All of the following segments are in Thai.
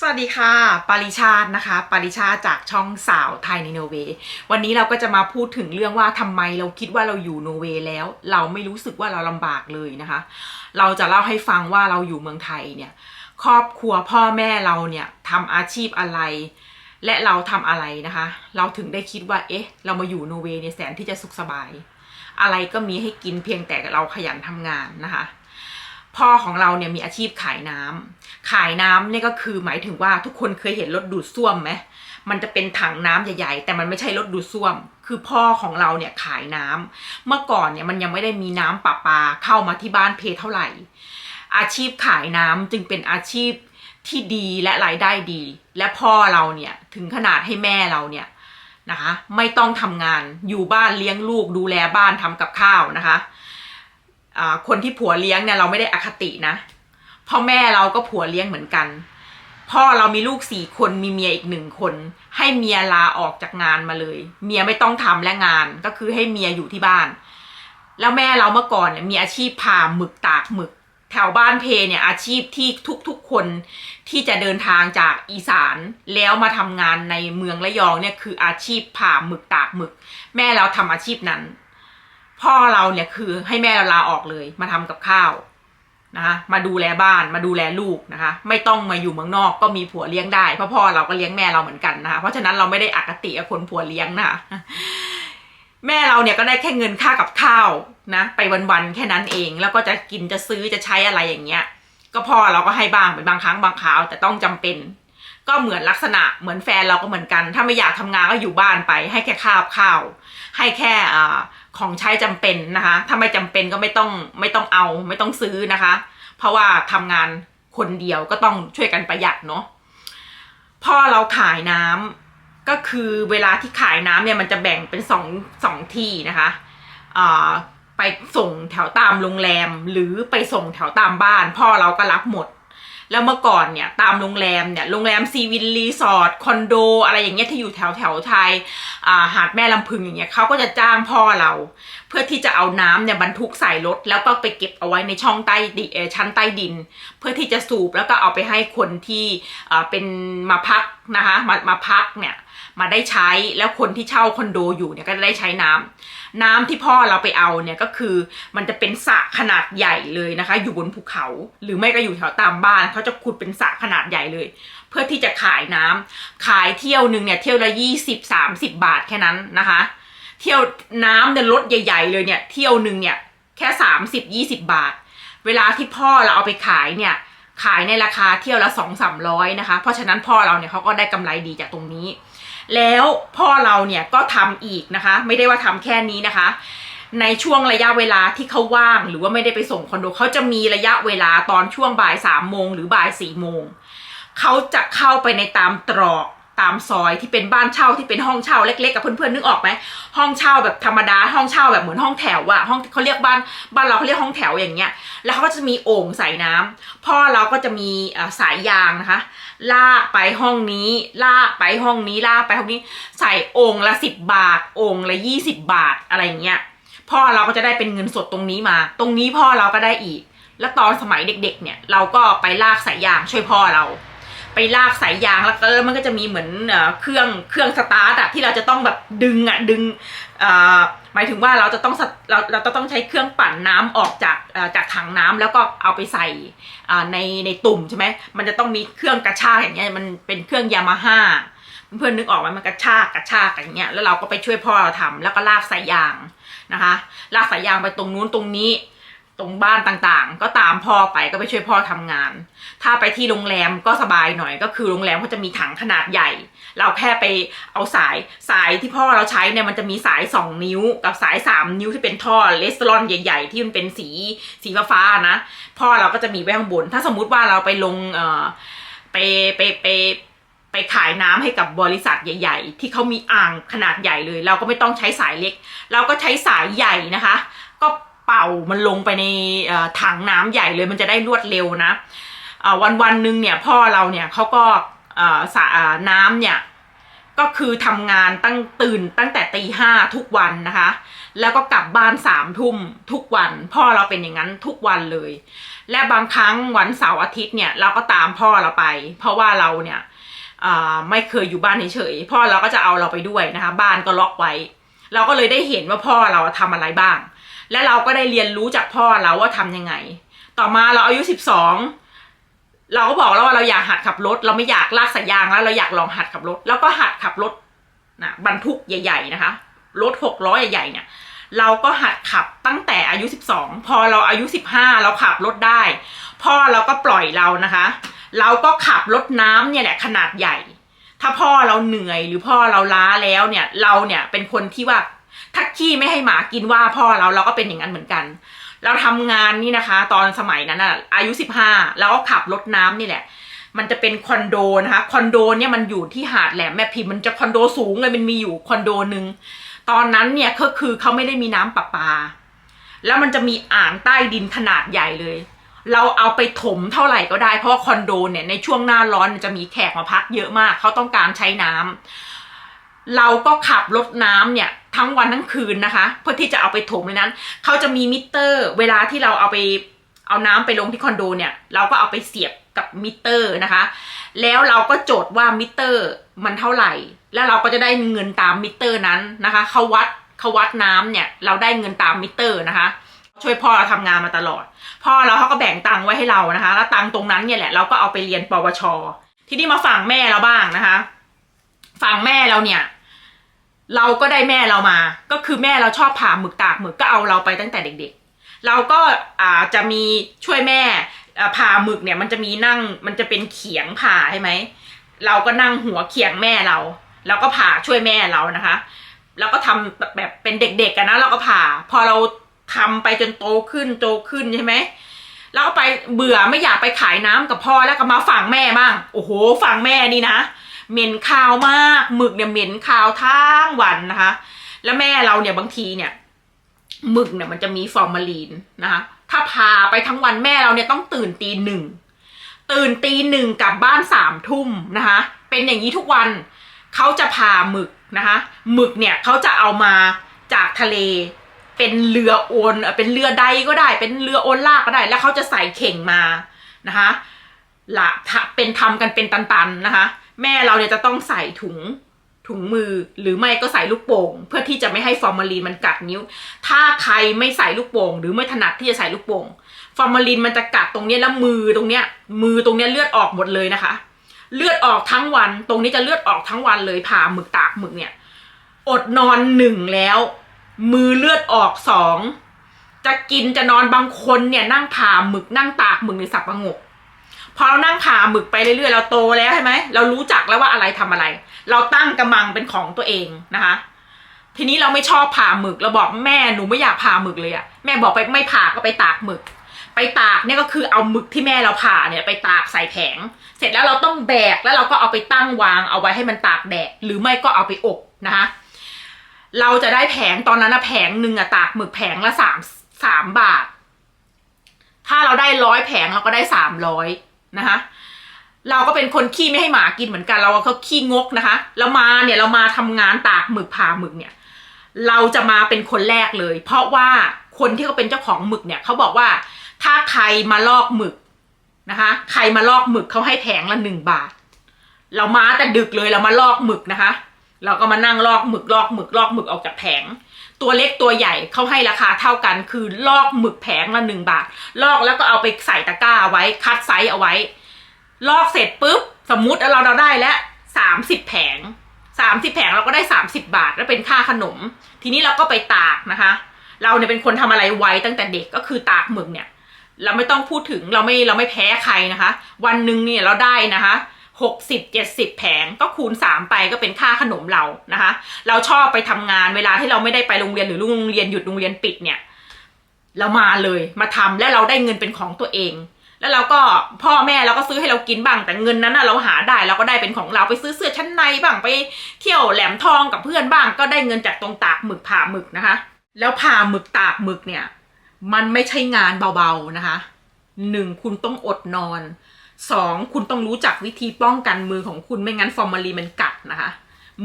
สวัสดีค่ะ ปาริชาตินะคะ ปาริชาจากช่องสาวไทยในนเวย์วันนี้เราก็จะมาพูดถึงเรื่องว่าทำไมเราคิดว่าเราอยู่นเวย์แล้ว เราไม่รู้สึกว่าเราลำบากเลยนะคะ เราจะเล่าให้ฟังว่าเราอยู่เมืองไทยเนี่ย ครอบครัวพ่อแม่เราเนี่ยทำอาชีพอะไร และเราทำอะไรนะคะ เราถึงได้คิดว่า เอ๊ะ เรามาอยู่นเวย์เนี่ยแสนที่จะสุขสบาย อะไรก็มีให้กินเพียงแต่เราขยันทำงานนะคะ พ่อของเราเนี่ยมีอาชีพขายน้ำขายน้ำเนี่ยก็คือหมายถึงว่าทุกคนเคยเห็นรถดูดซ่วมไหมมันจะเป็นถังน้ำใหญ่ๆ แต่มันไม่ใช่รถดูดซ่วม คือพ่อของเราเนี่ยขายน้ำเมื่อก่อนเนี่ยมันยังไม่ได้มีน้ำประปาเข้ามาที่บ้านเพเท่าไหร่ อาชีพขายน้ำจึงเป็นอาชีพที่ดีและรายได้ดี และพ่อเราเนี่ยถึงขนาดให้แม่เราเนี่ยนะคะ ไม่ต้องทำงานอยู่บ้านเลี้ยงลูกดูแลบ้านทำกับข้าวนะคะ คนที่ผัวเลี้ยงเนี่ยเราไม่ได้อคตินะพ่อแม่เราก็ผัวเลี้ยงเหมือนกัน พ่อเรามีลูกสี่คนมีเมียอีกหนึ่งคน ให้เมียลาออกจากงานมาเลย เมียไม่ต้องทำและงานก็คือให้เมียอยู่ที่บ้าน แล้วแม่เราเมื่อก่อนเนี่ยมีอาชีพผ่าหมึกตากหมึก แถวบ้านเพเนี่ยอาชีพที่ทุกๆคนที่จะเดินทางจากอีสานแล้วมาทำงานในเมืองระยองเนี่ยคืออาชีพผ่าหมึกตากหมึก แม่เราทำอาชีพนั้น พ่อเราเนี่ยคือให้แม่เราลาออกเลยมาทำกับข้าวนะคะมาดูแลบ้านมาดูแลลูกนะคะ ไม่ต้องมาอยู่เมืองนอกก็มีผัวเลี้ยงได้เพราะพ่อเราก็เลี้ยงแม่เราเหมือนกันนะคะเพราะฉะนั้นเราไม่ได้อคติกับคนผัวเลี้ยงนะคะแม่เราเนี่ยก็ได้แค่เงินค่ากับข้าวนะ ไปวันๆแค่นั้นเอง แล้วก็จะกินจะซื้อจะใช้อะไรอย่างเงี้ย ก็พ่อเราก็ให้บ้างเป็นบางครั้งบางคราวแต่ต้องจำเป็น ก็เหมือนลักษณะเหมือนแฟนเราก็เหมือนกัน ถ้าไม่อยากทำงานก็อยู่บ้านไป ให้แค่ข้าวข้าว ให้แค่อ่า ของใช้จำเป็นนะคะ ถ้าไม่จำเป็นก็ไม่ต้องไม่ต้องเอาไม่ต้องซื้อนะคะ เพราะว่าทำงานคนเดียวก็ต้องช่วยกันประหยัดเนาะพ่อเราขายน้ำก็คือเวลาที่ขายน้ำเนี่ยมันจะแบ่งเป็นสองสองที่นะคะอ่าไปส่งแถวตามโรงแรมหรือไปส่งแถวตามบ้าน พ่อเราก็รับหมด แล้วเมื่อก่อนเนี่ยตามโรงแรมเนี่ยโรงแรมซีวินรีสอร์ทคอนโดอะไรอย่างเงี้ยที่อยู่แถวแถวไทยหาดแม่ลำพึงอย่างเงี้ยเขาก็จะจ้างพ่อเรา เพื่อที่จะเอาน้ำเนี่ยบรรทุกใส่รถ แล้วก็ไปเก็บเอาไว้ในช่องใต้ดิเอ่อชั้นใต้ดิน เพื่อที่จะสูบแล้วก็เอาไปให้คนที่เป็นมาพักนะคะมามาพักเนี่ยมาได้ใช้แล้วคนที่เช่าคอนโดอยู่เนี่ยก็จะได้ใช้น้ำ น้ำที่พ่อเราไปเอาเนี่ยก็คือมันจะเป็นสระขนาดใหญ่เลยนะคะ อยู่บนภูเขา หรือไม่ก็อยู่แถวตามบ้านเขาจะขุดเป็นสระขนาดใหญ่เลย เพื่อที่จะขายน้ำขายเที่ยวหนึ่งเนี่ยเที่ยวละยี่สิบสามสิบบาทแค่นั้นนะคะ เที่ยวน้ำเนี่ยรถใหญ่ ๆ เลยเนี่ยเที่ยวหนึ่งเนี่ยแค่สามสิบยี่สิบบาท เวลาที่พ่อเราเอาไปขายเนี่ยขายในราคาเที่ยวละสองสามร้อยนะคะ เพราะฉะนั้นพ่อเราเนี่ยเขาก็ได้กำไรดีจากตรงนี้ แล้วพ่อเราเนี่ยก็ทำอีกนะคะ ไม่ได้ว่าทำแค่นี้นะคะ ในช่วงระยะเวลาที่เขาว่าง หรือว่าไม่ได้ไปส่งคอนโดเขาจะมีระยะเวลาตอนช่วงบ่ายสามโมงหรือบ่ายสี่โมงเขาจะเข้าไปในตามตรอก ตามซอยที่เป็นบ้านเช่าที่เป็นห้องเช่าเล็กๆกับเพื่อนๆนึกออกไหมห้องเช่าแบบธรรมดาห้องเช่าแบบเหมือนห้องแถวอะห้องเขาเรียกบ้านบ้านเราเขาเรียกห้องแถวอย่างเงี้ย แล้วเขาก็จะมีโอ่งใส่น้ำพ่อเราก็จะมีสายยางนะคะ ลากไปห้องนี้ลากไปห้องนี้ลากไปห้องนี้ใส่โอ่งละสิบบาทโอ่งละยี่สิบบาทอะไรอย่างเงี้ยพ่อเราก็จะได้เป็นเงินสดตรงนี้มา ตรงนี้พ่อเราก็ได้อีก แล้วตอนสมัยเด็ก ๆ เนี่ยเราก็ไปลากสายยางช่วยพ่อเรา ไปลากสายยางแล้วก็มันก็จะมีเหมือนเครื่องเครื่องสตาร์ทอะที่เราจะต้องแบบดึงอะดึงหมายถึงว่าเราจะต้องเราเราจะต้องใช้เครื่องปั่นน้ำออกจากจากถังน้ำแล้วก็เอาไปใส่ในในตุ่มใช่ไหมมันจะต้องมีเครื่องกระชากอย่างเงี้ยมันเป็นเครื่องยามาฮ่าเพื่อนนึกออกไหมมันกระชากกระชากอย่างเงี้ยแล้วเราก็ไปช่วยพ่อเราทำแล้วก็ลากสายยางนะคะ ลากสายยางไปตรงนู้นตรงนี้ ตรงบ้านต่างๆ ก็ตามพ่อไปก็ไปช่วยพ่อทำงาน ถ้าไปที่โรงแรมก็สบายหน่อย ก็คือโรงแรมเขาจะมีถังขนาดใหญ่ เราแค่ไปเอาสายสายที่พ่อเราใช้เนี่ยมันจะมีสาย 2 นิ้วกับสาย 3 นิ้วที่เป็นท่อเลสเตอรอลใหญ่ ๆ ที่มันเป็นสีสีฟ้าๆนะ พ่อเราก็จะมีไว้ข้างบน ถ้าสมมุติว่าเราไปลงเอ่อไปไปไปไปขายน้ำให้กับบริษัทใหญ่ ๆ ที่เขามีอ่างขนาดใหญ่เลย เราก็ไม่ต้องใช้สายเล็ก เราก็ใช้สายใหญ่นะคะ ก็ เป่ามันลงไปในถังน้ำใหญ่เลยมันจะได้รวดเร็วนะวันวันหนึ่งเนี่ยพ่อเราเนี่ยเขาก็สาอ่าน้ำเนี่ยก็คือทำงานตั้งตื่นตั้งแต่ตีห้าทุกวันนะคะ แล้วก็กลับบ้านสามทุ่มทุกวัน พ่อเราเป็นอย่างนั้นทุกวันเลย และบางครั้งวันเสาร์อาทิตย์เนี่ยเราก็ตามพ่อเราไป เพราะว่าเราเนี่ยไม่เคยอยู่บ้านเฉยๆพ่อเราก็จะเอาเราไปด้วยนะคะ บ้านก็ล็อกไว้ เราก็เลยได้เห็นว่าพ่อเราทำอะไรบ้าง และเราก็ได้เรียนรู้จากพ่อเราว่าทำยังไง ต่อมาเราอายุสิบสองเราก็บอกแล้วว่าเราอยากหัดขับรถ เราไม่อยากลากสายยางแล้ว เราอยากลองหัดขับรถ แล้วก็หัดขับรถนะบรรทุกใหญ่ ๆ นะคะรถหกล้อใหญ่ๆเนี่ย เราก็หัดขับตั้งแต่อายุ 12 พอเราอายุ 15 เราขับรถได้ พ่อเราก็ปล่อยเรานะคะ เราก็ขับรถน้ำเนี่ยแหละขนาดใหญ่ ถ้าพ่อเราเหนื่อยหรือพ่อเราล้าแล้วเนี่ย เราเนี่ยเป็นคนที่ว่า ถ้าขี้ไม่ให้หมากินว่าพ่อเราเราก็เป็นอย่างนั้นเหมือนกัน เราทำงานนี่นะคะ ตอนสมัยนั้นอะอายุ15แล้วก็ขับรถน้ำนี่แหละ มันจะเป็นคอนโดนะคะคอนโดเนี่ยมันอยู่ที่หาดแหลมแม่พิมพ์มันจะคอนโดสูงเลยมันมีอยู่คอนโดหนึ่งตอนนั้นเนี่ยก็คือเขาไม่ได้มีน้ำประปา แล้วมันจะมีอ่างใต้ดินขนาดใหญ่เลยเราเอาไปถมเท่าไหร่ก็ได้เพราะคอนโดเนี่ยในช่วงหน้าร้อนมันจะมีแขกมาพักเยอะมาก เขาต้องการใช้น้ำ เราก็ขับรถน้ำเนี่ยทั้งวันทั้งคืนนะคะ เพื่อที่จะเอาไปถมในนั้นเขาจะมีมิเตอร์ เวลาที่เราเอาไปเอาน้ำไปลงที่คอนโดเนี่ย เราก็เอาไปเสียบกับมิเตอร์นะคะ แล้วเราก็โจทย์ว่ามิเตอร์มันเท่าไหร่ แล้วเราก็จะได้เงินตามมิเตอร์นั้นนะคะเขาวัดเขาวัดน้ำเนี่ยเราได้เงินตามมิเตอร์นะคะ ช่วยพ่อเราทำงานมาตลอด พ่อเราเขาก็แบ่งตังค์ไว้ให้เรานะคะ แล้วตังค์ตรงนั้นเนี่ยแหละเราก็เอาไปเรียนปวช ทีนี้มาฝั่งแม่เราบ้างนะคะ ฝั่งแม่เราเนี่ย เราก็ได้แม่เรามา ก็คือแม่เราชอบผ่าหมึกตากหมึกก็เอาเราไปตั้งแต่เด็กๆ เราก็อ่าจะมีช่วยแม่ผ่าหมึกเนี่ยมันจะมีนั่งมันจะเป็นเขียงผ่าใช่ไหม เราก็นั่งหัวเขียงแม่เราแล้วก็ผ่าช่วยแม่เรานะคะ แล้วก็ทำแบบเป็นเด็กๆกันนะเราก็ผ่า พอเราทำไปจนโตขึ้นโตขึ้นใช่ไหมแล้วก็ไปเบื่อไม่อยากไปขายน้ำกับพ่อแล้วก็มาฝั่งแม่บ้าง โอ้โหฝั่งแม่นี่นะ เหม็นคาวมากหมึกเนี่ยเหม็นคาวทั้งวันนะคะ แล้วแม่เราเนี่ยบางทีเนี่ยหมึกเนี่ยมันจะมีฟอร์มาลีนนะคะถ้าพาไปทั้งวันแม่เราเนี่ยต้องตื่นตีหนึ่งตื่นตีหนึ่งกลับบ้านสามทุ่มนะคะเป็นอย่างนี้ทุกวันเขาจะพาหมึกนะคะหมึกเนี่ยเขาจะเอามาจากทะเล เป็นเรือโอนเป็นเรือใดก็ได้ เป็นเรือโอนลากก็ได้ แล้วเขาจะใส่เข่งมานะคะละทะเป็นทำกันเป็นตันๆนะคะ แม่เราเนี่ยจะต้องใส่ถุงถุงมือหรือไม่ก็ใส่ลูกโป่ง เพื่อที่จะไม่ให้ฟอร์มาลีนมันกัดนิ้ว ถ้าใครไม่ใส่ลูกโป่ง หรือไม่ถนัดที่จะใส่ลูกโป่งฟอร์มาลีนมันจะกัดตรงนี้แล้วมือตรงเนี้ยมือตรงเนี้ยเลือดออกหมดเลยนะคะ เลือดออกทั้งวัน ตรงนี้จะเลือดออกทั้งวันเลยผ่าหมึกตากหมึกเนี่ย อดนอนหนึ่งแล้ว มือเลือดออกสองจะกินจะนอนบางคนเนี่ยนั่งผ่าหมึกนั่งตากหมึกในสับประงก พอเรานั่งผ่าหมึกไปเรื่อยๆเราโตแล้วใช่ไหมเรารู้จักแล้วว่าอะไรทำอะไร เราตั้งกำมังเป็นของตัวเองนะคะ ทีนี้เราไม่ชอบผ่าหมึก เราบอกแม่หนูไม่อยากผ่าหมึกเลยอะแม่บอกไปไม่ผ่าก็ไปตากหมึก ไปตากเนี่ยก็คือเอาหมึกที่แม่เราผ่าเนี่ยไปตากใส่แผง เสร็จแล้วเราต้องแบกแล้วเราก็เอาไปตั้งวางเอาไว้ให้มันตากแดดหรือไม่ก็เอาไปอบนะคะเราจะได้แผงตอนนั้นนะแผงหนึ่งอะตากหมึกแผงละสามสามบาท ถ้าเราได้ร้อยแผงเราก็ได้สามร้อย นะคะเราก็เป็นคนขี้ไม่ให้หมากินเหมือนกันเราก็ขี้งกนะคะแล้วมาเนี่ยเรามาทำงานตากหมึกผ่าหมึกเนี่ย เราจะมาเป็นคนแรกเลย เพราะว่าคนที่เขาเป็นเจ้าของหมึกเนี่ยเขาบอกว่าถ้าใครมาลอกหมึกนะคะ ใครมาลอกหมึกเขาให้แผงละหนึ่งบาท เรามาแต่ดึกเลยเรามาลอกหมึกนะคะ เราก็มานั่งลอกหมึกลอกหมึกลอกหมึกออกจากแผง ตัวเล็กตัวใหญ่เขาให้ราคาเท่ากัน คือลอกหมึกแผงละหนึ่งบาท ลอกแล้วก็เอาไปใส่ตะกร้าไว้คัดไซส์เอาไว้ ลอกเสร็จปุ๊บ สมมุติเราเราได้แล้วสามสิบแผงสามสิบแผงเราก็ได้สามสิบบาท แล้วเป็นค่าขนม ทีนี้เราก็ไปตากนะคะ เราเนี่ยเป็นคนทำอะไรไว้ตั้งแต่เด็กก็คือตากหมึกเนี่ย เราไม่ต้องพูดถึงเราไม่เราไม่แพ้ใครนะคะ วันหนึ่งเนี่ยเราได้นะคะ หกสิบเจ็ดสิบแผงก็คูณสามไปก็เป็นค่าขนมเรานะคะ เราชอบไปทำงานเวลาที่เราไม่ได้ไปโรงเรียนหรือโรงเรียนหยุดโรงเรียนปิดเนี่ยเรามาเลยมาทำและเราได้เงินเป็นของตัวเอง แล้วเราก็พ่อแม่เราก็ซื้อให้เรากินบ้างแต่เงินนั้นเราหาได้เราก็ได้เป็นของเราไปซื้อเสื้อชั้นในบ้างไปเที่ยวแหลมทองกับเพื่อนบ้าง ก็ได้เงินจากตรงตากหมึกผ่าหมึกนะคะ แล้วผ่าหมึกตากหมึกเนี่ย มันไม่ใช่งานเบาๆนะคะหนึ่งคุณต้องอดนอน สองคุณต้องรู้จักวิธีป้องกันมือของคุณไม่งั้นฟอร์มาลีมันกัดนะคะ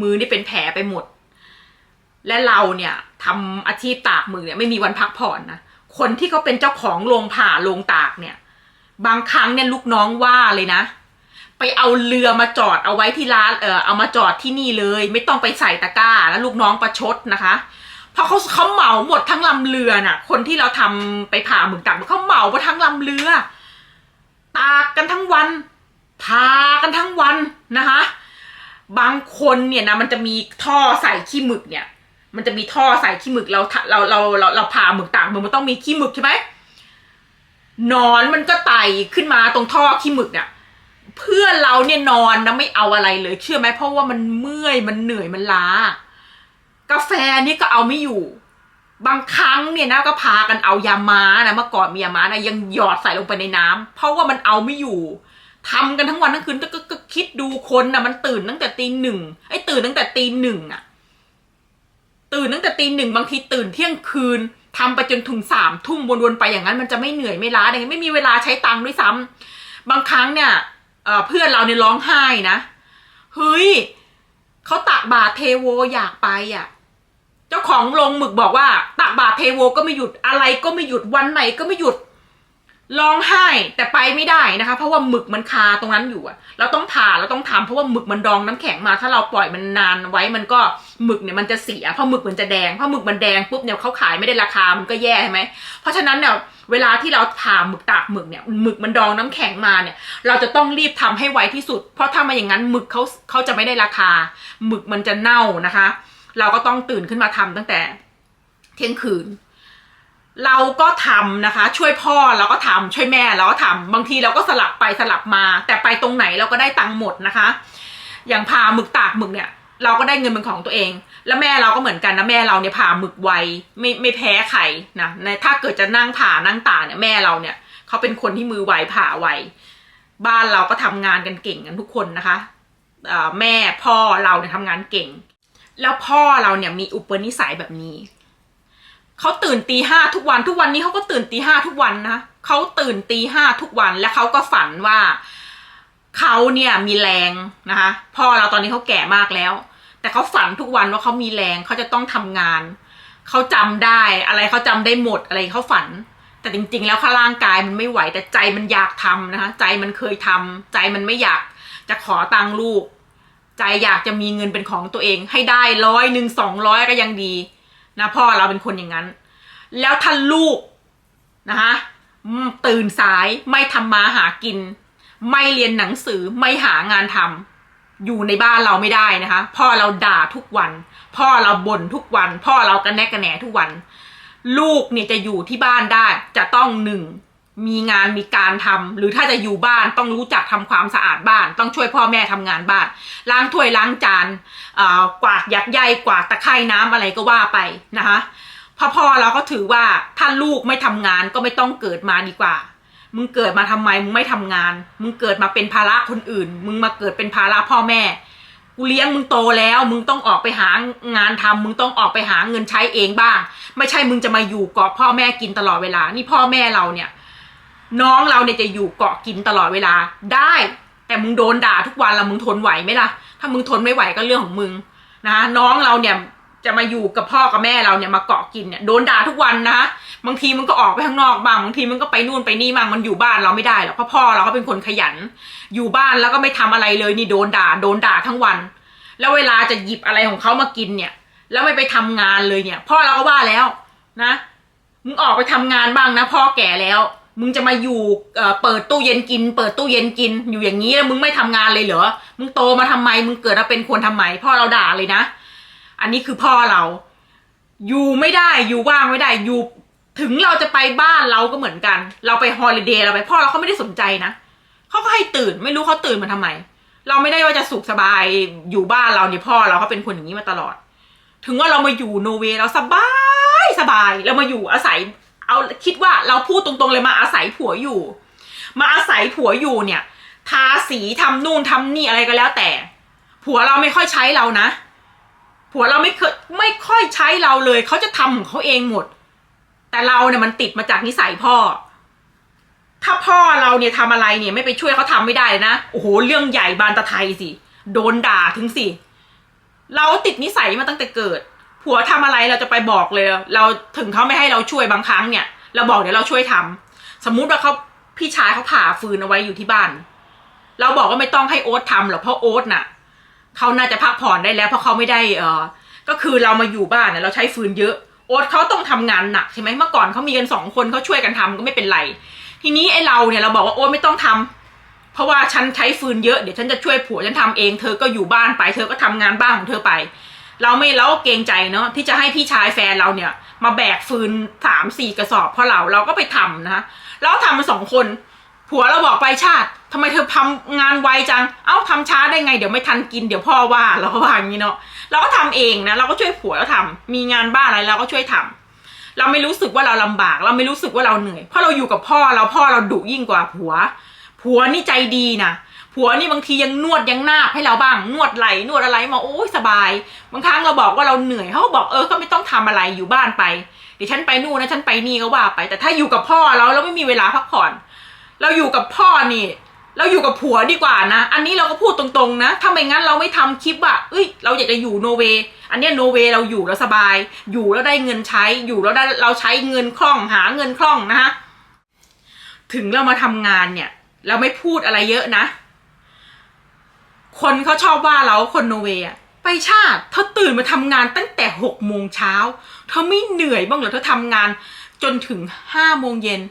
มือนี่เป็นแผลไปหมด และเราเนี่ยทำอาชีพตากมือเนี่ยไม่มีวันพักผ่อนนะคนที่เขาเป็นเจ้าของโรงผ่าโรงตากเนี่ย บางครั้งเนี่ยลูกน้องว่าเลยนะ ไปเอาเรือมาจอดเอาไว้ที่ร้านเออเอามาจอดที่นี่เลย ไม่ต้องไปใส่ตะกร้า แล้วลูกน้องประชดนะคะเพราะเขาเขาเหมาหมดทั้งลำเรือน่ะ คนที่เราทำไปผ่าหมึกตากเขาเหมาหมดทั้งลำเรือ ตากกันทั้งวันพากันทั้งวันนะคะ บางคนเนี่ยนะมันจะมีท่อใส่ขี้หมึกเนี่ย มันจะมีท่อใส่ขี้หมึกเราเราเราเราเราผ่าหมึกต่ากหมึกมันต้องมีขี้หมึกใช่ไหมนอนมันก็ไต่ขึ้นมาตรงท่อขี้หมึกเนี่ยเพื่อนเราเนี่ยนอนนะไม่เอาอะไรเลยเชื่อไหมเพราะว่ามันเมื่อยมันเหนื่อยมันล้า กาแฟนี่ก็เอาไม่อยู่ บางครั้งเนี่ยนะก็พากันเอายาม้านะเมื่อก่อนมียาม้านะยังหยอดใส่ลงไปในน้ำเพราะว่ามันเอาไม่อยู่ทำกันทั้งวันทั้งคืนก็คิดดูคนนะมันตื่นตั้งแต่ตีหนึ่งไอ้ตื่นตั้งแต่ตีหนึ่งอะตื่นตั้งแต่ตีหนึ่งบางทีตื่นเที่ยงคืนทำไปจนถึงสามทุ่มวนๆไปอย่างนั้น มันจะไม่เหนื่อยไม่ล้าเลยไม่มีเวลาใช้ตังค์ด้วยซ้ำบางครั้งเนี่ยเพื่อนเราเนี่ยร้องไห้นะเฮ้ยเขาตักบาตรเทโวอยากไปอะ จ้าของโรงหมึกบอกว่าตักบาเทโวก็ไม่หยุดอะไรก็ไม่หยุดวันไหนก็ไม่หยุดร้องไห้แต่ไปไม่ได้นะคะ เพราะว่าหมึกมันคาตรงนั้นอยู่อะเราต้องผ่าเราต้องทำเพราะว่าหมึกมันดองน้ำแข็งมา ถ้าเราปล่อยมันนานไว้มันก็หมึกเนี่ยมันจะเสียเพราะหมึกมันจะแดงเพราะหมึกมันแดงปุ๊บเนี่ยเขาขายไม่ได้ราคามันก็แย่ใช่ไหมเพราะฉะนั้นเนี่ยเวลาที่เราผ่าหมึกตากหมึกเนี่ยหมึกมันดองน้ำแข็งมาเนี่ย เราจะต้องรีบทำให้ไวที่สุด เพราะถ้ามาอย่างนั้นหมึกเขาเขาจะไม่ได้ราคาหมึกมันจะเน่านะคะ เราก็ต้องตื่นขึ้นมาทำตั้งแต่เที่ยงคืน เราก็ทำนะคะ ช่วยพ่อเราก็ทำช่วยแม่เราก็ทำบางทีเราก็สลับไปสลับมา แต่ไปตรงไหนเราก็ได้ตังค์หมดนะคะ อย่างผ่าหมึกตากหมึกเนี่ย เราก็ได้เงินเป็นของตัวเอง แล้วแม่เราก็เหมือนกันนะแม่เราเนี่ยผ่าหมึกไวไม่ไม่แพ้ใครนะในถ้าเกิดจะนั่งผ่านั่งตาเนี่ยแม่เราเนี่ยเขาเป็นคนที่มือไวผ่าไวบ้านเราก็ทำงานกันเก่งกันทุกคนนะคะแม่พ่อเราเนี่ยทำงานเก่ง แล้วพ่อเราเนี่ยมีอุปนิสัยแบบนี้ เขาตื่นตีห้าทุกวันทุกวันนี้เขาก็ตื่นตีห้าทุกวันนะเขาตื่นตีห้าทุกวันและเขาก็ฝันว่าเขาเนี่ยมีแรงนะคะพ่อเราตอนนี้เขาแก่มากแล้ว แต่เขาฝันทุกวันว่าเขามีแรงเขาจะต้องทำงานเขาจำได้อะไรเขาจำได้หมดอะไรเขาฝัน แต่จริง ๆ แล้วข้าร่างกายมันไม่ไหวแต่ใจมันอยากทำนะคะใจมันเคยทำใจมันไม่อยากจะขอตังค์ลูก ใจอยากจะมีเงินเป็นของตัวเองให้ได้ร้อยหนึ่งสองร้อยก็ยังดีนะพ่อเราเป็นคนอย่างนั้น แล้วถ้าลูกนะคะตื่นสายไม่ทำมาหากิน ไม่เรียนหนังสือไม่หางานทำอยู่ในบ้านเราไม่ได้นะคะ พ่อเราด่าทุกวัน พ่อเราบ่นทุกวัน พ่อเรากระแนกกระแหนทุกวัน ลูกเนี่ยจะอยู่ที่บ้านได้จะต้องหนึ่ง มีงานมีการทำหรือถ้าจะอยู่บ้านต้องรู้จักทำความสะอาดบ้าน ต้องช่วยพ่อแม่ทำงานบ้าน ล้างถ้วยล้างจานกวาดยักใยกวาดตะไคร่น้ำอะไรก็ว่าไปนะคะพ่อพ่อเราก็ถือว่าถ้าลูกไม่ทำงานก็ไม่ต้องเกิดมาดีกว่า มึงเกิดมาทำไมมึงไม่ทำงาน มึงเกิดมาเป็นภาระคนอื่น มึงมาเกิดเป็นภาระพ่อแม่กูเลี้ยงมึงโตแล้ว มึงต้องออกไปหางานทำมึงต้องออกไปหาเงินใช้เองบ้าง ไม่ใช่มึงจะมาอยู่เกาะพ่อแม่กินตลอดเวลา นี่พ่อแม่เราเนี่ย น้องเราเนี่ยจะอยู่เกาะกินตลอดเวลาได้ แต่มึงโดนด่าทุกวันละมึงทนไหวไหมล่ะ ถ้ามึงทนไม่ไหวก็เรื่องของมึงนะน้องเราเนี่ยจะมาอยู่กับพ่อกับแม่เราเนี่ยมาเกาะกินเนี่ยโดนด่าทุกวันนะบางทีมันก็ออกไปข้างนอกบ้างบางทีมันก็ไปนู่นไปนี่บ้างมันอยู่บ้านเราไม่ได้หรอกเพราะพ่อเราก็เป็นคนขยัน อยู่บ้านแล้วก็ไม่ทำอะไรเลยนี่โดนด่าโดนด่าทั้งวัน แล้วเวลาจะหยิบอะไรของเขามากินเนี่ย แล้วไม่ไปทำงานเลยเนี่ย พ่อเราก็ว่าแล้วนะมึงออกไปทำงานบ้างนะพ่อแก่แล้ว มึงจะมาอยู่เอ่อเปิดตู้เย็นกิน เปิดตู้เย็นกินอยู่อย่างนี้แล้วมึงไม่ทำงานเลยเหรอ มึงโตมาทำไม มึงเกิดมาเป็นคนทำไม พ่อเราด่าเลยนะ อันนี้คือพ่อเรา อยู่ไม่ได้ อยู่ว่างไม่ได้ อยู่ ถึงเราจะไปบ้านเราก็เหมือนกัน เราไปฮอลิเดย์เราไป พ่อเราเขาไม่ได้สนใจนะ เขาก็ให้ตื่น ไม่รู้เขาตื่นมาทำไม เราไม่ได้ว่าจะสุขสบายอยู่บ้านเราเนี่ยพ่อเราเขาเป็นคนอย่างนี้มาตลอด ถึงว่าเรามาอยู่โนเวย์เราสบายสบาย เรามาอยู่อาศัย เอาคิดว่าเราพูดตรงๆเลยมาอาศัยผัวอยู่ มาอาศัยผัวอยู่เนี่ย ทาสีทำนู่นทำนี่อะไรก็แล้วแต่ ผัวเราไม่ค่อยใช้เรานะ ผัวเราไม่เคยไม่ค่อยใช้เราเลย เขาจะทำของเขาเองหมด แต่เราเนี่ยมันติดมาจากนิสัยพ่อ ถ้าพ่อเราเนี่ยทำอะไรเนี่ยไม่ไปช่วยเขาทำไม่ได้นะโอ้โหเรื่องใหญ่บานตะไทยสิโดนด่าถึงสิเราติดนิสัยมาตั้งแต่เกิด ผัวทำอะไรเราจะไปบอกเลย เราถึงเขาไม่ให้เราช่วยบางครั้งเนี่ย เราบอกเดี๋ยวเราช่วยทำสมมุติว่าเขาพี่ชายเขาผ่าฟืนเอาไว้อยู่ที่บ้าน เราบอกว่าไม่ต้องให้โอ๊ตทำหรอกเพราะโอ๊ตน่ะเขาน่าจะพักผ่อนได้แล้ว เพราะเขาไม่ได้เออก็คือเรามาอยู่บ้านน่ะเราใช้ฟืนเยอะ โอ๊ตเขาต้องทำงานหนักใช่ไหมเมื่อก่อนเขามีกันสองคนเขาช่วยกันทำก็ไม่เป็นไร ทีนี้ไอ้เราเนี่ยเราบอกว่าโอ๊ตไม่ต้องทำเพราะว่าฉันใช้ฟืนเยอะเดี๋ยวฉันจะช่วยผัวฉันทำเอง เธอก็อยู่บ้านไป เธอก็ทำงานบ้านของเธอไป เราไม่เราก็เกรงใจเนาะที่จะให้พี่ชายแฟนเราเนี่ย มาแบกฟืนสามสี่กระสอบเพราะเราเราก็ไปทำนะคะแล้วทำมาสองคน ผัวเราบอกไปชาติทำไมเธอทำงานไวจัง เอ้าทำช้าได้ไง เดี๋ยวไม่ทันกินเดี๋ยวพ่อว่าเราก็ว่าอย่างนี้เนาะเราก็ทำเองนะเราก็ช่วยผัวเราทำมีงานบ้านอะไรเราก็ช่วยทำเราไม่รู้สึกว่าเราลำบาก เราไม่รู้สึกว่าเราเหนื่อยเพราะเราอยู่กับพ่อเราพ่อเราดุยิ่งกว่าผัว ผัวนี่ใจดีนะ ผัวนี่บางทียังนวดยังนาบให้เราบ้าง นวดไหลนวดอะไรมาโอ้ยสบาย บางครั้งเราบอกว่าเราเหนื่อยเขาบอกเออก็ไม่ต้องทำอะไรอยู่บ้านไปเดี๋ยวฉันไปนู่นนะฉันไปนี่ก็ว่าไป แต่ถ้าอยู่กับพ่อเราเราไม่มีเวลาพักผ่อน เราอยู่กับพ่อนี่ เราอยู่กับผัวดีกว่านะ อันนี้เราก็พูดตรงๆนะถ้าไม่งั้นเราไม่ทำคลิปอะเอ้ย เราอยากจะอยู่โนเวย์อันเนี้ยโนเวย์เราอยู่แล้วสบาย อยู่แล้วได้เงินใช้อยู่แล้วได้เราใช้เงินคล่องหาเงินคล่องนะฮะถึงเรามาทำงานเนี่ย เราไม่พูดอะไรเยอะนะ คนเขาชอบว่าเราคนโนเวย์อะไปชาติเธอตื่นมาทำงานตั้งแต่หกโมงเช้าเธอไม่เหนื่อยบ้างเหรอเธอทำงานจนถึงห้าโมงเย็น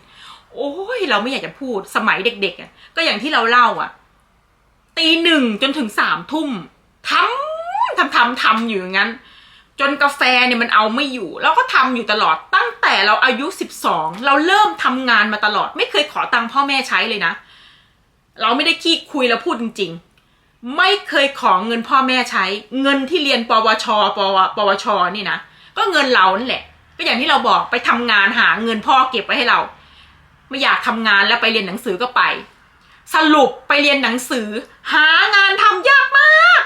โอ้ยเราไม่อยากจะพูดสมัยเด็กๆอะก็อย่างที่เราเล่าอะตีหนึ่งจนถึงสามทุ่มทำทำทำทำอยู่อย่างนั้น จนกาแฟเนี่ยมันเอาไม่อยู่เราก็ทำอยู่ตลอดตั้งแต่เราอายุสิบสองเราเริ่มทำงานมาตลอด ไม่เคยขอตังค์พ่อแม่ใช้เลยนะ เราไม่ได้ขี้คุยเราพูดจริง ๆ ไม่เคยขอเงินพ่อแม่ใช้ เงินที่เรียนปวช ปวปวช นี่นะ ก็เงินเรานั่นแหละ ก็อย่างที่เราบอกไปทำงานหาเงินพ่อเก็บไว้ให้เรา ไม่อยากทำงานแล้วไปเรียนหนังสือก็ไป สรุปไปเรียนหนังสือ หางานทำยากมาก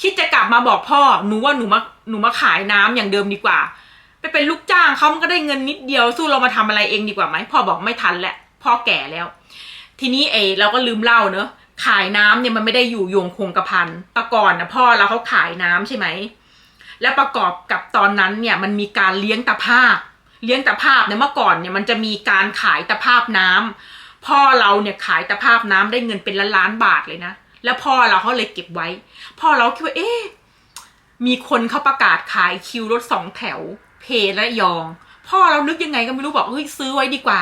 คิดจะกลับมาบอกพ่อหนูว่าหนูมาหนูมาขายน้ำอย่างเดิมดีกว่า ไปเป็นลูกจ้างเขามันก็ได้เงินนิดเดียวสู้เรามาทำอะไรเองดีกว่าไหมพ่อบอกไม่ทันแหละพ่อแก่แล้ว ทีนี้เอเราก็ลืมเล่าเนอะ ขายน้ำเนี่ยมันไม่ได้อยู่โยงคงกระพันต่ก่อนนะพ่อเราเขาขายน้ำใช่ไหม และประกอบกับตอนนั้นเนี่ยมันมีการเลี้ยงตะภาพ เลี้ยงตะภาพเนี่ยเมื่อก่อนเนี่ยมันจะมีการขายตะภาพน้ำพ่อเราเนี่ยขายตะภาพน้ำได้เงินเป็นล้านล้านบาทเลยนะ แล้วพ่อเราเขาเลยเก็บไว้ พ่อเราคิดว่าเอ๊ะมีคนเขาประกาศขายคิวรถสองแถว เพและยอง พ่อเรานึกยังไงก็ไม่รู้บอกเฮ้ยซื้อไว้ดีกว่า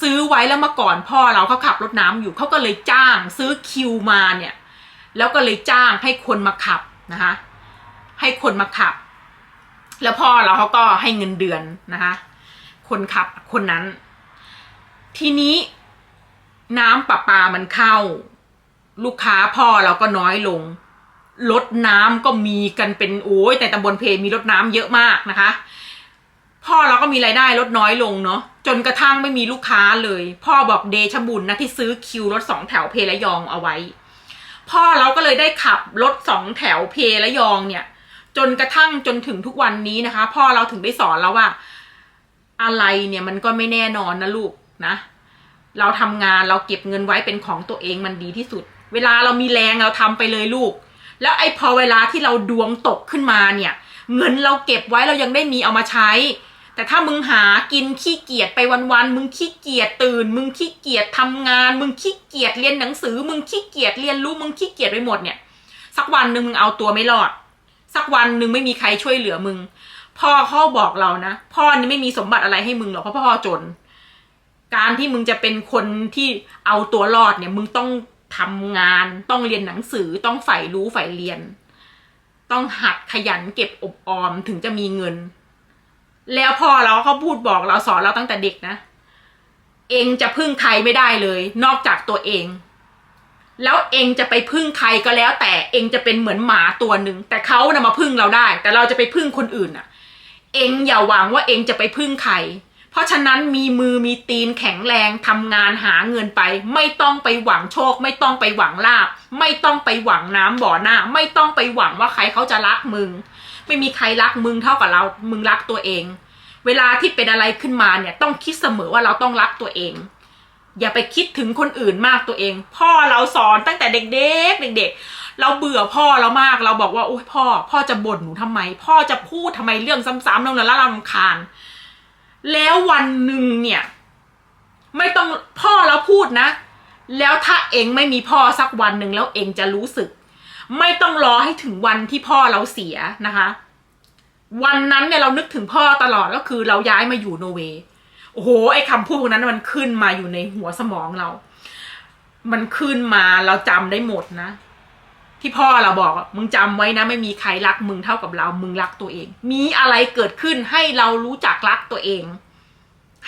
ซื้อไว้แล้วมื่อก่อนพ่อเราเขาขับรถน้ำอยู่เขาก็เลยจ้าง ซื้อคิวมาเนี่ย แล้วก็เลยจ้างให้คนมาขับนะคะให้คนมาขับ แล้วพ่อเราเขาก็ให้เงินเดือนนะคะคนขับคนนั้น ทีนี้น้ำประปามันเข้า ลูกค้าพ่อเราก็น้อยลงรถน้ำก็มีกันเป็นโอ้ยแต่ตำบลเพมีรถน้ำเยอะมากนะคะ พ่อเราก็มีรายได้ลดน้อยลงเนาะจนกระทั่งไม่มีลูกค้าเลย พ่อบอกเดชบุญนะที่ซื้อคิวรถสองแถวเพระยองเอาไว้ พ่อเราก็เลยได้ขับรถสองแถวเพระยองเนี่ย จนกระทั่งจนถึงทุกวันนี้นะคะ พ่อเราถึงได้สอนเราว่า อะไรเนี่ยมันก็ไม่แน่นอนนะลูกนะ เราทำงานเราเก็บเงินไว้เป็นของตัวเองมันดีที่สุด เวลาเรามีแรงเราทำไปเลยลูก แล้วไอ้พอเวลาที่เราดวงตกขึ้นมาเนี่ย เงินเราเก็บไว้เรายังได้มีเอามาใช้ แต่ถ้ามึงหากินขี้เกียจไปวันๆมึงขี้เกียจตื่น มึงขี้เกียจทำงาน มึงขี้เกียจเรียนหนังสือ มึงขี้เกียจเรียนรู้มึงขี้เกียจไปหมดเนี่ยสักวันหนึ่งมึงเอาตัวไม่รอด สักวันหนึ่งไม่มีใครช่วยเหลือมึง พ่อเขาบอกเรานะ พ่อนี่ไม่มีสมบัติอะไรให้มึงหรอกเพราะพ่อจน การที่มึงจะเป็นคนที่เอาตัวรอดเนี่ย มึงต้องทำงานต้องเรียนหนังสือต้องใฝ่รู้ใฝ่เรียน ต้องหัดขยันเก็บอบออมถึงจะมีเงิน แล้วพ่อเราเขาพูดบอกเราสอนเราตั้งแต่เด็กนะ เองจะพึ่งใครไม่ได้เลย นอกจากตัวเอง แล้วเองจะไปพึ่งใครก็แล้ว แต่เองจะเป็นเหมือนหมาตัวหนึ่งแต่เขานะมาพึ่งเราได้ แต่เราจะไปพึ่งคนอื่นน่ะ เองอย่าหวังว่าเองจะไปพึ่งใครเพราะฉะนั้นมีมือมีตีนแข็งแรงทำงานหาเงินไป ไม่ต้องไปหวังโชค ไม่ต้องไปหวังลาบ ไม่ต้องไปหวังน้ำบ่อหน้า ไม่ต้องไปหวังว่าใครเขาจะรักมึง ไม่มีใครรักมึงเท่ากับเรา มึงรักตัวเอง เวลาที่เป็นอะไรขึ้นมาเนี่ยต้องคิดเสมอว่าเราต้องรักตัวเอง อย่าไปคิดถึงคนอื่นมากตัวเอง พ่อเราสอนตั้งแต่เด็ก ๆ เด็กเราเบื่อพ่อเรามาก เราบอกว่าโอ้ยพ่อ พ่อจะบ่นหนูทำไม พ่อจะพูดทำไมเรื่องซ้ำๆเรื่องนั้นแล้วเรารำคาญ แล้ววันหนึ่งเนี่ย ไม่ต้องพ่อเราพูดนะ แล้วถ้าเองไม่มีพ่อสักวันหนึ่งแล้วเองจะรู้สึก ไม่ต้องรอให้ถึงวันที่พ่อเราเสียนะคะ วันนั้นเนี่ยเรานึกถึงพ่อตลอดก็คือเราย้ายมาอยู่โนเวย์โอ้โหไอ้คำพูดพวกนั้นมันขึ้นมาอยู่ในหัวสมองเรา มันขึ้นมาเราจำได้หมดนะ ที่พ่อเราบอกมึงจำไว้นะ ไม่มีใครรักมึงเท่ากับเรา มึงรักตัวเอง มีอะไรเกิดขึ้นให้เรารู้จักรักตัวเอง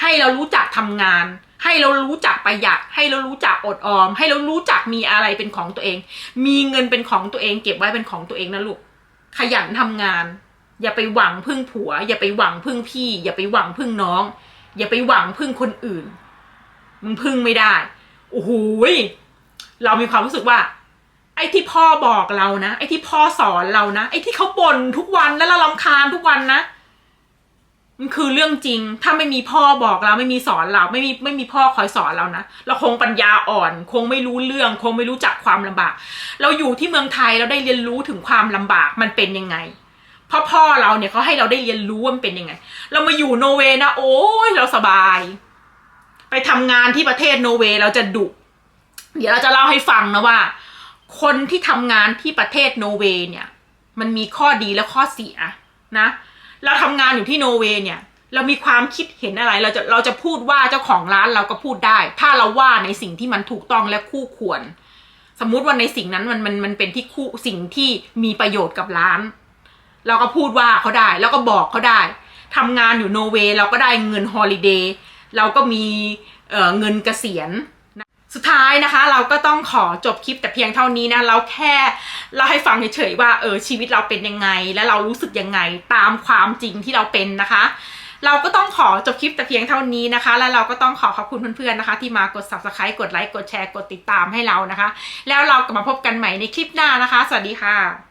ให้เรารู้จักทำงาน ให้เรารู้จักประหยัด ให้เรารู้จักอดออม ให้เรารู้จักมีอะไรเป็นของตัวเอง มีเงินเป็นของตัวเอง เก็บไว้เป็นของตัวเองนะลูก ขยันทำงาน อย่าไปหวังพึ่งผัว อย่าไปหวังพึ่งพี่ อย่าไปหวังพึ่งน้อง อย่าไปหวังพึ่งคนอื่นมึงพึ่งไม่ได้โอ้โหเรามีความรู้สึกว่า ไอ้ที่พ่อบอกเรานะไอ้ที่พ่อสอนเรานะไอ้ที่เขาบ่นทุกวันแล้วเราลำคาญทุกวันนะ มันคือเรื่องจริง ถ้าไม่มีพ่อบอกเราไม่มีสอนเราไม่มีไม่มีพ่อคอยสอนเรานะ เราคงปัญญาอ่อน คงไม่รู้เรื่อง คงไม่รู้จักความลำบาก เราอยู่ที่เมืองไทยเราได้เรียนรู้ถึงความลำบากมันเป็นยังไงเพราะพ่อเราเนี่ยเขาให้เราได้เรียนรู้ว่ามันเป็นยังไง เรามาอยู่โนเวย์นะโอ้ยเราสบาย ไปทำงานที่ประเทศโนเวย์เราจะดุเดี๋ยวเราจะเล่าให้ฟังนะว่า คนที่ทำงานที่ประเทศโนเวย์เนี่ย มันมีข้อดีและข้อเสียนะ เราทำงานอยู่ที่โนเวย์เนี่ยเรามีความคิดเห็นอะไร เราจะเราจะพูดว่าเจ้าของร้านเราก็พูดได้ ถ้าเราว่าในสิ่งที่มันถูกต้องและคู่ควร สมมุติว่าในสิ่งนั้นมันมันมันเป็นที่คู่สิ่งที่มีประโยชน์กับร้าน เราก็พูดว่าเขาได้ แล้วก็บอกเขาได้ทำงานอยู่โนเวย์เราก็ได้เงินฮอลิเดย์เราก็มีเเงินเกษียณ สุดท้ายนะคะ เราก็ต้องขอจบคลิปแต่เพียงเท่านี้นะเราแค่เราให้ฟังเฉยๆว่าเออชีวิตเราเป็นยังไง และเรารู้สึกยังไงตามความจริงที่เราเป็นนะคะ เราก็ต้องขอจบคลิปแต่เพียงเท่านี้นะคะ และเราก็ต้องขอขอบคุณเพื่อนๆนะคะ ที่มากด subscribe กดไลค์กดแชร์กดติดตามให้เรานะคะ แล้วเรากลับมาพบกันใหม่ในคลิปหน้านะคะ สวัสดีค่ะ